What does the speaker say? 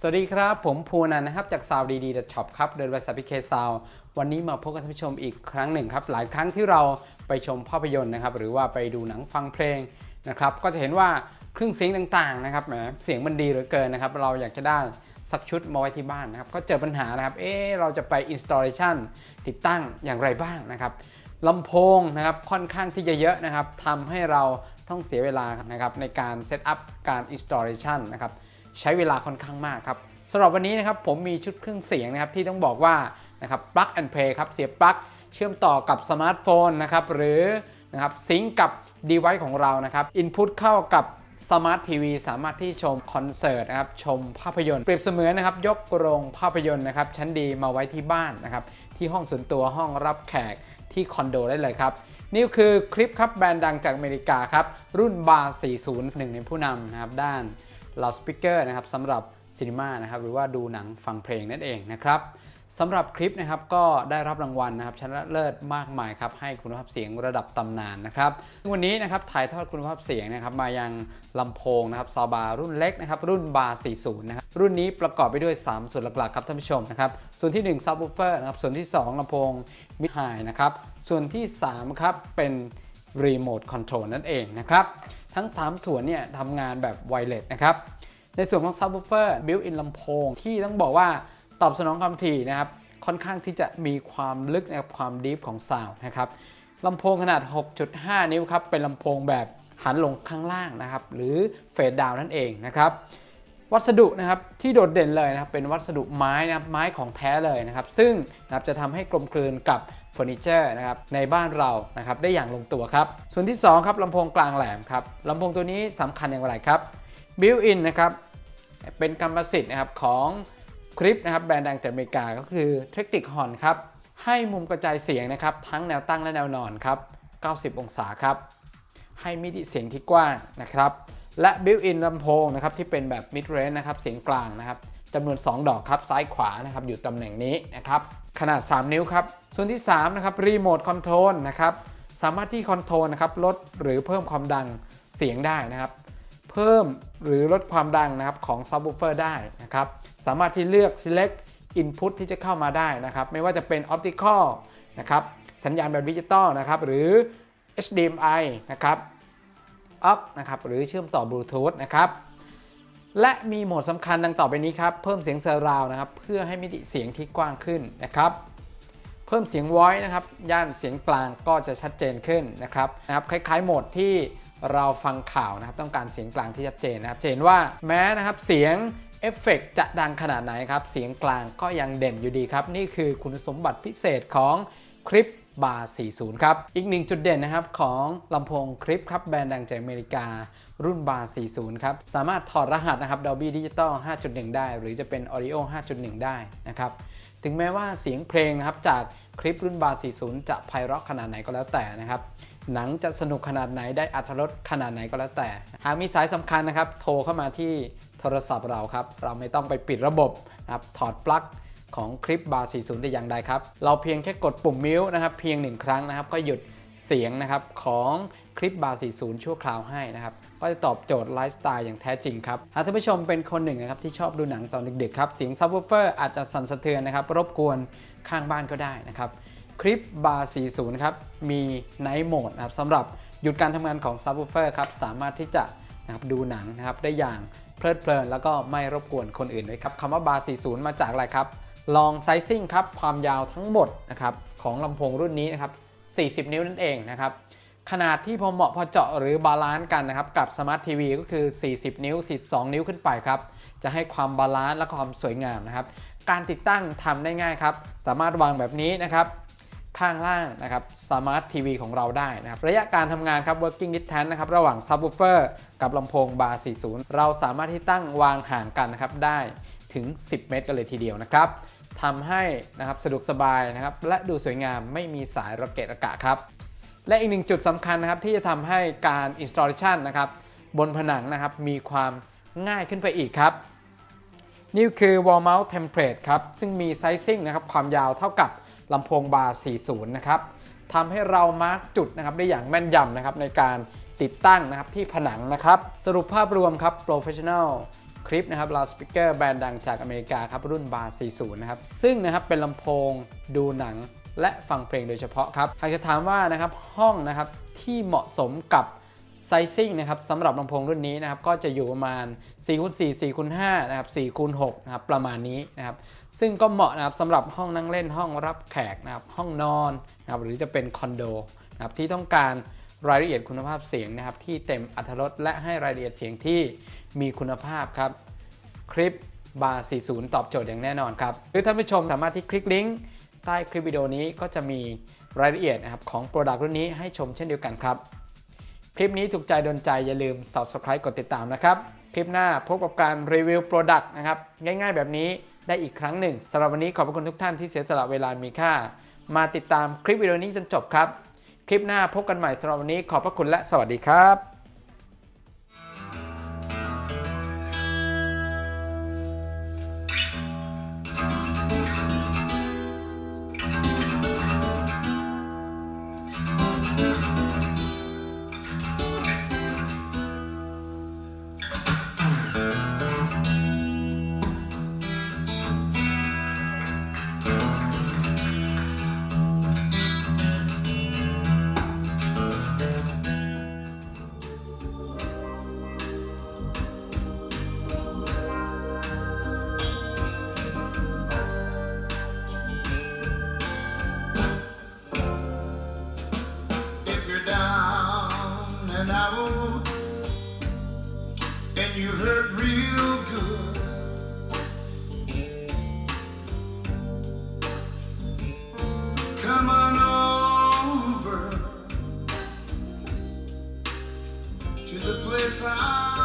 สวัสดีครับ ผมภูนันนะครับ จาก s o u n d d d shop ครับเดินบริษัทพิเคซาววันนี้มาพบกับท่านผู้ชมอีกครั้งหนึ่งครับ หลายครั้งที่เราไปชมภาพยนตร์นะครับ หรือว่าไปดูหนังฟังเพลงนะครับ ก็จะเห็นว่าเครื่องเสียงต่างๆนะครับแหมเสียงมันดีเหลือเกินนะครับ เราอยากจะได้สักชุดมาไว้ที่บ้านนะครับ ก็เจอปัญหานะครับ เอ๊เราจะไป installation ติดตั้งอย่างไรบ้างนะครับลำโพงนะครับค่อนข้างที่จะเยอะนะครับทำให้เราต้องเสียเวลานะครับในการเซตอัพการ installation นะครับ ใช้เวลาค่อนข้างมากครับสำหรับวันนี้นะครับผมมีชุดเครื่องเสียงนะครับที่ต้องบอกว่านะครับ plug and play ครับเสียบปลั๊กเชื่อมต่อกับสมาร์ทโฟนนะครับหรือนะครับซิงกับ device ของเรานะครับ input เข้ากับสมาร์ททีวีสามารถที่ชมคอนเสิร์ตนะครับชมภาพยนตร์เปรียบเสมือนนะครับยกโรงภาพยนตร์นะครับชั้นดีมาไว้ที่บ้านนะครับที่ห้องส่วนตัวห้องรับแขกที่คอนโดได้เลยครับ นี่คือคลิปครับแบรนด์ดังจากอเมริกาครับรุ่นบาร์40หนึ่งในผู้นำนะครับด้าน ลาสปีกเกอร์นะครับสำหรับซีนีมานะครับหรือว่าดูหนังฟังเพลงนั่นเองนะครับสำหรับคลิปนะครับก็ได้รับรางวัลนะครับชนะเลิศมากมายครับให้คุณภาพเสียงระดับตำนานนะครับวันนี้นะครับถ่ายทอดคุณภาพเสียงนะครับมายังลำโพงนะครับซอบารุ่นเล็กนะครับรุ่นบาร์40นะครับรุ่นนี้ประกอบไปด้วย 3 ส่วนหลักๆครับท่านผู้ชมนะครับส่วนที่1 subwoofer นะครับส่วนที่ 2ลำโพงมิดไฮนะครับส่วนที่ 3 ครับเป็นรีโมทคอนโทรลนั่นเองนะครับ ทั้ง 3 ส่วนเนี่ยทำงานแบบไวเลสนะครับ ในส่วนของ subwoofer built-in ลำโพงที่ต้องบอกว่าตอบสนองความถี่นะครับค่อนข้างที่จะมีความลึกนะครับความดีฟของซาวนะครับลำโพงขนาด 6.5 นิ้วครับเป็นลำโพงแบบหันลงข้างล่างนะครับหรือเฟดดาวนั่นเองนะครับวัสดุนะครับที่โดดเด่นเลยนะครับเป็นวัสดุไม้นะครับไม้ของแท้เลยนะครับ ซึ่งนะครับจะทำให้กลมกลืนกับ ฟอร์นิเจอร์นะครับในบ้านเรานะครับได้อย่างลงตัวครับ ส่วนที่2ครับลำโพงกลางแหลมครับลำโพงตัวนี้สำคัญอย่างไรครับ built-in นะครับเป็นกรรมสิทธิ์นะครับของคลิปนะครับแบรนด์ดังจากอเมริกาก็คือเทคนิคฮอนครับให้มุมกระจายเสียงนะครับทั้งแนวตั้งและแนวนอนครับ90 องศาครับให้มิติเสียงที่กว้างนะครับและบิวอินลำโพงนะครับที่เป็นแบบ mid range นะครับเสียงกลางนะครับ จำนวน 2 ดอกครับซ้ายขวานะครับอยู่ตำแหน่งนี้นะครับขนาด 3 นิ้วครับ ส่วนที่3นะครับรีโมทคอนโทรลนะครับสามารถที่คอนโทรลนะครับลดหรือเพิ่มความดังเสียงได้นะครับ เพิ่มหรือลดความดังนะครับของ subwoofer ได้นะครับสามารถที่เลือก select input ที่จะเข้ามาได้นะครับ ไม่ว่าจะเป็น optical นะครับสัญญาณแบบดิจิตอลนะครับหรือ HDMI นะครับ up นะครับหรือเชื่อมต่อบลูทูธนะครับ และมีโหมดสำคัญดังต่อไปนี้ครับ เพิ่มเสียงเซอร์ราวนะครับ เพื่อให้มิติเสียงที่กว้างขึ้นนะครับ เพิ่มเสียง voice นะครับ ย่านเสียงกลางก็จะชัดเจนขึ้นนะครับนะครับ คล้ายๆ โหมดที่เราฟังข่าวนะครับ ต้องการเสียงกลางที่ชัดเจนนะครับ จะเห็นว่าแม้นะครับเสียงเอฟเฟกต์จะดังขนาดไหนครับ เสียงกลางก็ยังเด่นอยู่ดีครับ นี่คือคุณสมบัติพิเศษของคลิป บาร์40 ครับ อีกหนึ่งจุดเด่นนะครับของลำโพงคลิปครับแบรนด์ดังจากอเมริกา รุ่นบาร์40 ครับ สามารถถอดรหัสนะครับ Dolby Digital 5.1 ได้ หรือจะเป็น Audio 5.1 ได้นะครับ ถึงแม้ว่าเสียงเพลงนะครับจากคลิปรุ่นบาร์40 จะไพเราะขนาดไหนก็แล้วแต่นะครับหนังจะสนุกขนาดไหนได้อัธรสขนาดไหนก็แล้วแต่ หากมีสายสำคัญนะครับ โทรเข้ามาที่โทรศัพท์เราครับ เราไม่ต้องไปปิดระบบนะครับ ถอดปลั๊ก ของคลิปบาร์40แต่อย่างใดครับ เราเพียงแค่กดปุ่มมิวนะครับเพียงหนึ่งครั้งนะครับ ก็หยุดเสียงนะครับของคลิปบาร์40 ชั่วคราวให้นะครับ ก็จะตอบโจทย์ไลฟ์สไตล์อย่างแท้จริงครับ หากท่านผู้ชมเป็นคนหนึ่งนะครับที่ชอบดูหนังตอนดึกๆครับเสียงซับวูเฟอร์อาจจะสั่นสะเทือนนะครับรบกวนข้างบ้านก็ได้นะครับคลิปบาร์40ครับมีไนท์โหมดนะครับสำหรับหยุดการทำงานของซับวูเฟอร์ครับสามารถที่จะนะครับดูหนังนะครับได้อย่าง เพลิดเพลินแล้วก็ไม่รบกวนคนอื่นด้วยครับคำว่าบาร์40 มาจากอะไรครับ ลองไซซิ่งครับความยาวทั้งหมดนะครับของลำโพงรุ่นนี้นะครับ40 นิ้วนั่นเองนะครับขนาดที่พอเหมาะพอเจาะหรือบาลานซ์กันนะครับกับสมาร์ททีวีก็คือ 40 นิ้ว 12 นิ้วขึ้นไปครับจะให้ความบาลานซ์และความสวยงามนะครับการติดตั้งทำได้ง่ายครับ สามารถวางแบบนี้นะครับ ข้างล่างนะครับสมาร์ททีวีของเราได้นะครับระยะการทำงานครับ working distance นะครับระหว่าง subwoofer กับลำโพงบาร์40 เราสามารถที่ตั้งวางห่างกันนะครับได้ถึง 10 เมตรกันเลยทีเดียวนะครับทำให้นะครับสะดวกสบายนะครับและดูสวยงามไม่มีสายระเกะระกะครับ และอีกหนึ่งจุดสำคัญนะครับที่จะทำให้การ installation นะครับบนผนังนะครับมีความง่ายขึ้นไปอีกครับ นี่คือ wall mount template ครับซึ่งมี sizing นะครับความยาวเท่ากับ ลำโพงบาร์ 40 นะครับทำให้เรามาร์กจุดนะครับได้อย่างแม่นยำนะครับในการติดตั้งนะครับที่ผนังนะครับ สรุปภาพรวมครับ professional คลิปนะครับ loudspeaker แบรนด์ดังจากอเมริกาครับรุ่น Bar 40 นะครับ ซึ่งนะครับเป็นลำโพงดูหนังและฟังเพลงโดยเฉพาะครับ หากจะถามว่านะครับห้องนะครับที่เหมาะสมกับไซซิ่งนะครับสำหรับลำโพงรุ่นนี้นะครับก็จะอยู่ประมาณ4คูณ4 4คูณ5นะครับ4คูณ6นะครับประมาณนี้นะครับ ซึ่งก็เหมาะนะครับสำหรับห้องนั่งเล่นห้องรับแขกนะครับห้องนอนนะครับหรือจะเป็นคอนโดนะครับที่ต้องการรายละเอียดคุณภาพเสียงนะครับ ที่เต็มอรรถรสและให้รายละเอียดเสียงที่มีคุณภาพครับ คลิปบาร์40 ตอบโจทย์อย่างแน่นอนครับ หรือท่านผู้ชมสามารถที่คลิกลิงก์ใต้คลิปวิดีโอนี้ก็จะมีรายละเอียดนะครับของโปรดักต์รุ่นนี้ให้ชมเช่นเดียวกันครับ คลิปนี้ถูกใจโดนใจอย่าลืม subscribe กดติดตามนะครับ คลิปหน้าพบกับการรีวิวโปรดักต์นะครับง่ายๆแบบนี้ ได้อีกครั้งหนึ่งสำหรับวันนี้ขอบพระคุณทุกท่านที่เสียสละเวลามีค่า มาติดตามคลิปวิดีโอนี้จนจบครับ คลิปหน้าพบกันใหม่สำหรับวันนี้ขอบพระคุณและสวัสดีครับ you hurt real good. Come on over to the place I.